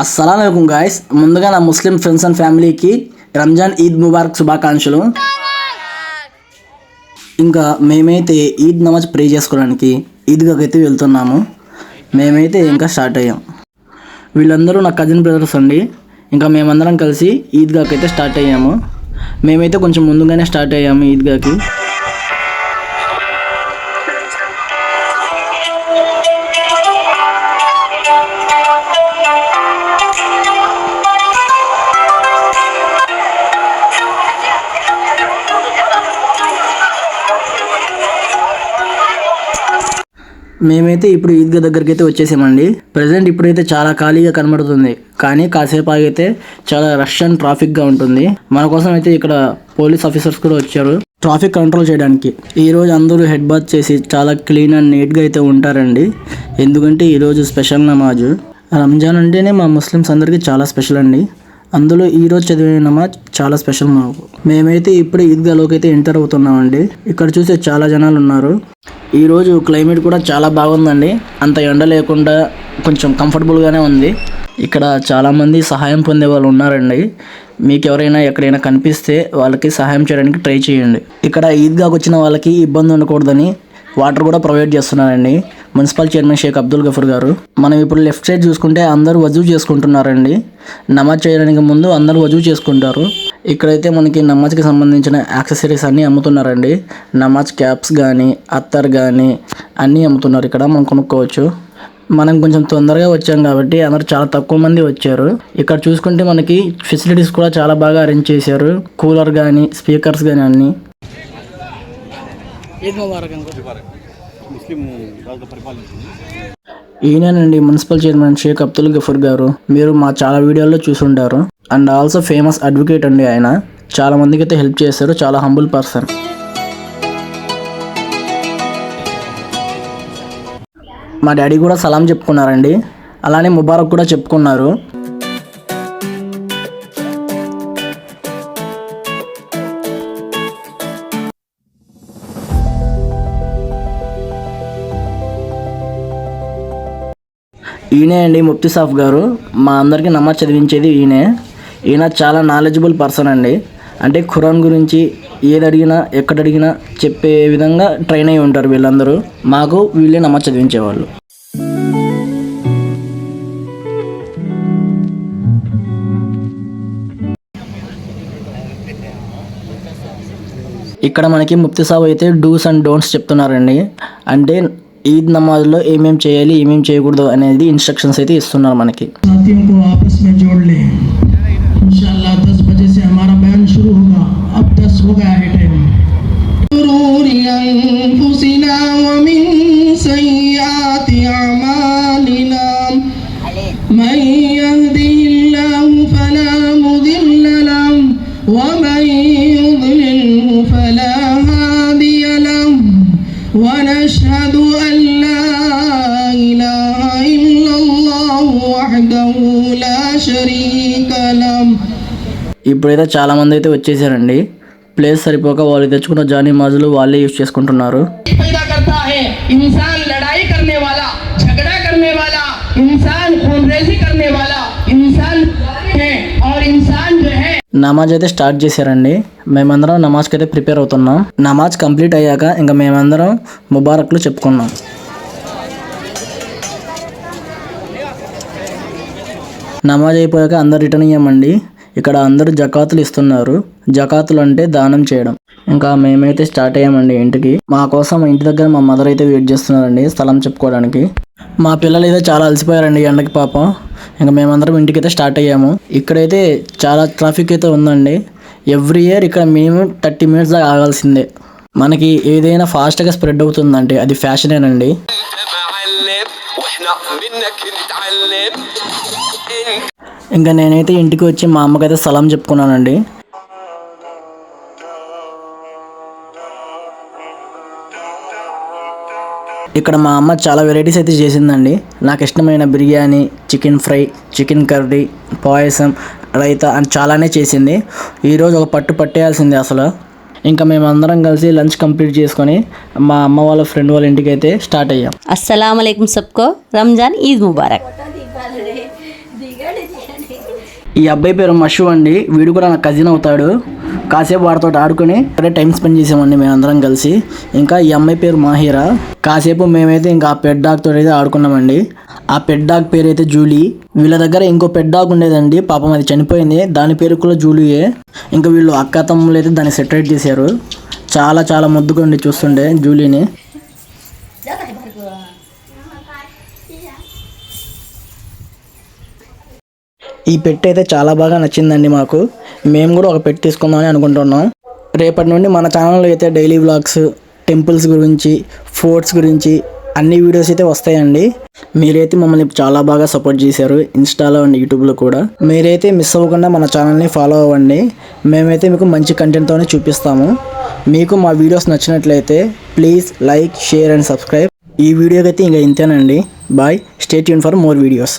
అస్సలం గాయస్. ముందుగా నా ముస్లిం ఫ్రెండ్స్ అండ్ ఫ్యామిలీకి రంజాన్ ఈద్ ముబారక్ శుభాకాంక్షలు. ఇంకా మేమైతే ఈద్ నమాజ్ ప్రే చేసుకోవడానికి ఈద్గాకి అయితే వెళ్తున్నాము. మేమైతే ఇంకా స్టార్ట్ అయ్యాం. వీళ్ళందరూ నా కజిన్ బ్రదర్స్ అండి. ఇంకా మేమందరం కలిసి ఈద్గాకి అయితే స్టార్ట్ అయ్యాము. మేమైతే కొంచెం ముందుగానే స్టార్ట్ అయ్యాము ఈద్గాకి. మేమైతే ఇప్పుడు ఈద్గా దగ్గరికి అయితే వచ్చేసామండి. ప్రజెంట్ ఇప్పుడైతే చాలా ఖాళీగా కనబడుతుంది. కానీ కాసేపు ఆగితే చాలా రష్ అండ్ ట్రాఫిక్గా ఉంటుంది. మన కోసం అయితే ఇక్కడ పోలీస్ ఆఫీసర్స్ కూడా వచ్చారు. ట్రాఫిక్ కంట్రోల్ చేయడానికి. ఈ రోజు అందరూ హెడ్ బాత్ చేసి చాలా క్లీన్ అండ్ నీట్గా అయితే ఉంటారండి. ఎందుకంటే ఈరోజు స్పెషల్ నమాజ్. రంజాన్ అంటేనే మా ముస్లిమ్స్ అందరికీ చాలా స్పెషల్ అండి. అందులో ఈ రోజు చదివిన నమాజ్ చాలా స్పెషల్ మాకు. మేమైతే ఇప్పుడు ఈద్గాలోకి అయితే ఎంటర్ అవుతున్నామండి. ఇక్కడ చూసే చాలా జనాలు ఉన్నారు. ఈ రోజు క్లైమేట్ కూడా చాలా బాగుందండి. అంత ఎండ లేకుండా కొంచెం కంఫర్టబుల్గానే ఉంది. ఇక్కడ చాలామంది సహాయం పొందే వాళ్ళు ఉన్నారండి. మీకు ఎవరైనా ఎక్కడైనా కనిపిస్తే వాళ్ళకి సహాయం చేయడానికి ట్రై చేయండి. ఇక్కడ ఈద్గాకు వచ్చిన వాళ్ళకి ఇబ్బంది ఉండకూడదని వాటర్ కూడా ప్రొవైడ్ చేస్తున్నారండి. Municipal chairman Sheikh Abdul Gafoor garu. మనం ఇప్పుడు లెఫ్ట్ సైడ్ చూసుకుంటే అందరూ వజూ చేసుకుంటున్నారండి. నమాజ్ చేయడానికి ముందు అందరూ వజూ చేసుకుంటారు. ఇక్కడైతే మనకి నమాజ్కి సంబంధించిన యాక్సెసరీస్ అన్నీ అమ్ముతున్నారండి. నమాజ్ క్యాప్స్ కానీ అత్తర్ కానీ అన్నీ అమ్ముతున్నారు ఇక్కడ. మనం కొనుక్కోవచ్చు. మనం కొంచెం తొందరగా వచ్చాం కాబట్టి అందరూ చాలా తక్కువ మంది వచ్చారు. ఇక్కడ చూసుకుంటే మనకి ఫెసిలిటీస్ కూడా చాలా బాగా అరేంజ్ చేశారు. కూలర్ కానీ స్పీకర్స్ కానీ అన్నీ. ఈయనేనండి మున్సిపల్ చైర్మన్ షేక్ అబ్దుల్ గఫూర్ గారు. మీరు మా చాలా వీడియోల్లో చూసుంటారు. అండ్ ఆల్సో ఫేమస్ అడ్వకేట్ అండి ఆయన. చాలా మందికి అయితే హెల్ప్ చేశారు. చాలా హంబుల్ పర్సన్ మా డాడీ కూడా సలాం చెప్పుకున్నారండి. అలానే ముబారక్ కూడా చెప్పుకున్నారు. ఈయనే అండి ముఫ్తీ సాఫ్ గారు. మా అందరికీ నమాజ్ చదివించేది ఈయనే. ఈయన చాలా నాలెడ్జబుల్ పర్సన్ అండి. అంటే ఖురాన్ గురించి ఏది అడిగినా ఎక్కడ అడిగినా చెప్పే విధంగా ట్రైన్ అయి ఉంటారు వీళ్ళందరూ. మాకు వీళ్ళే నమాజ్ చదివించేవాళ్ళు. ఇక్కడ మనకి ముఫ్తీ సాబ్ అయితే డూస్ అండ్ డోంట్స్ చెప్తున్నారండి. అంటే ఈద్ నమాజ్లో ఏమేమి చేయాలి ఏమేమి చేయకూడదు అనేది ఇన్స్ట్రక్షన్స్ అయితే ఇస్తున్నారు మనకి. शुरू होगा अब 10 हो गया है टाइम شرور أنفسنا ومن سيئات أعمالنا من يهده الله فلا مضل له ومن يضلله فلا هادي له ونشهد أن ఇప్పుడైతే చాలామంది అయితే వచ్చేసారండి. ప్లేస్ సరిపోక వాళ్ళు తెచ్చుకున్న జానీ మాజులు వాళ్ళే యూజ్ చేసుకుంటున్నారు. నమాజ్ అయితే స్టార్ట్ చేశారండి. మేమందరం నమాజ్కి అయితే ప్రిపేర్ అవుతున్నాం. నమాజ్ కంప్లీట్ అయ్యాక ఇంకా మేమందరం ముబారక్లు చెప్పుకున్నాం. నమాజ్ అయిపోయాక అందరు రిటర్న్ అయ్యామండి ఇక్కడ అందరూ జకాతులు ఇస్తున్నారు జకాతులు అంటే దానం చేయడం ఇంకా మేమైతే స్టార్ట్ అయ్యామండి ఇంటికి మా కోసం ఇంటి దగ్గర మా మదర్ అయితే వెయిట్ చేస్తున్నారండి స్థలం చెప్పుకోవడానికి మా పిల్లలు అయితే చాలా అలసిపోయారండి ఎండకి పాపం ఇంకా మేమందరం ఇంటికి అయితే స్టార్ట్ అయ్యాము ఇక్కడైతే చాలా ట్రాఫిక్ అయితే ఉందండి ఎవ్రీ ఇయర్ ఇక్కడ మినిమం థర్టీ మినిట్స్ దాకా ఆగాల్సిందే మనకి ఏదైనా ఫాస్ట్గా స్ప్రెడ్ అవుతుందంటే అది ఫ్యాషనేనండి ఇంకా నేనైతే ఇంటికి వచ్చి మా అమ్మకైతే సలాం చెప్పుకున్నానండి. ఇక్కడ మా అమ్మ చాలా వెరైటీస్ అయితే చేసిందండి. నాకు ఇష్టమైన biryani chicken fry chicken curry payasam raita అని చాలానే చేసింది. ఈరోజు ఒక పట్టు పట్టేయాల్సింది అసలు. ఇంకా మేమందరం కలిసి లంచ్ కంప్లీట్ చేసుకొని మా అమ్మ వాళ్ళ ఫ్రెండ్ వాళ్ళ ఇంటికి అయితే స్టార్ట్ అయ్యాం. అస్సలం సబ్కో. రంజాన్ ఈద్ ముబారక్. ఈ అబ్బాయి పేరు మషు అండి. వీడు కూడా నా కజిన్ అవుతాడు. కాసేపు వాడితో ఆడుకుని అక్కడే టైం స్పెండ్ చేసామండి మేమందరం కలిసి. ఇంకా ఈ అమ్మాయి పేరు మాహిరా. కాసేపు మేమైతే ఇంకా ఆ పెడ్ డాగ్తో తోటి అయితే ఆడుకున్నామండి. ఆ పెడ్ డాగ్ పేరు అయితే జూలీ. వీళ్ళ దగ్గర ఇంకో పెడ్ డాగ్ ఉండేదండి. పాపం అది చనిపోయింది. దాని పేరు కూడా జూలీయే. ఇంకా వీళ్ళు అక్క తమ్ముళ్ళు అయితే దాన్ని సెటరేట్ చేశారు. చాలా చాలా ముద్దుగా ఉండి చూస్తుండే జూలీని. ఈ పెట్ అయితే చాలా బాగా నచ్చిందండి మాకు. మేము కూడా ఒక పెట్ తీసుకుందామని అనుకుంటున్నాం. రేపటి నుండి మన ఛానల్లో అయితే డైలీ వ్లాగ్స్ టెంపుల్స్ గురించి ఫోర్ట్స్ గురించి అన్ని వీడియోస్ అయితే వస్తాయండి. మీరైతే మమ్మల్ని చాలా బాగా సపోర్ట్ చేశారు ఇన్స్టాలో అండ్ యూట్యూబ్లో కూడా. మీరైతే మిస్ అవ్వకుండా మన ఛానల్ని ఫాలో అవ్వండి. మేమైతే మీకు మంచి కంటెంట్తోనే చూపిస్తాము. మీకు మా వీడియోస్ నచ్చినట్లయితే please like share and subscribe. ఈ వీడియోకి అయితే ఇంకా ఇంతేనండి. బాయ్. స్టేట్ యూన్ ఫర్ మోర్ వీడియోస్.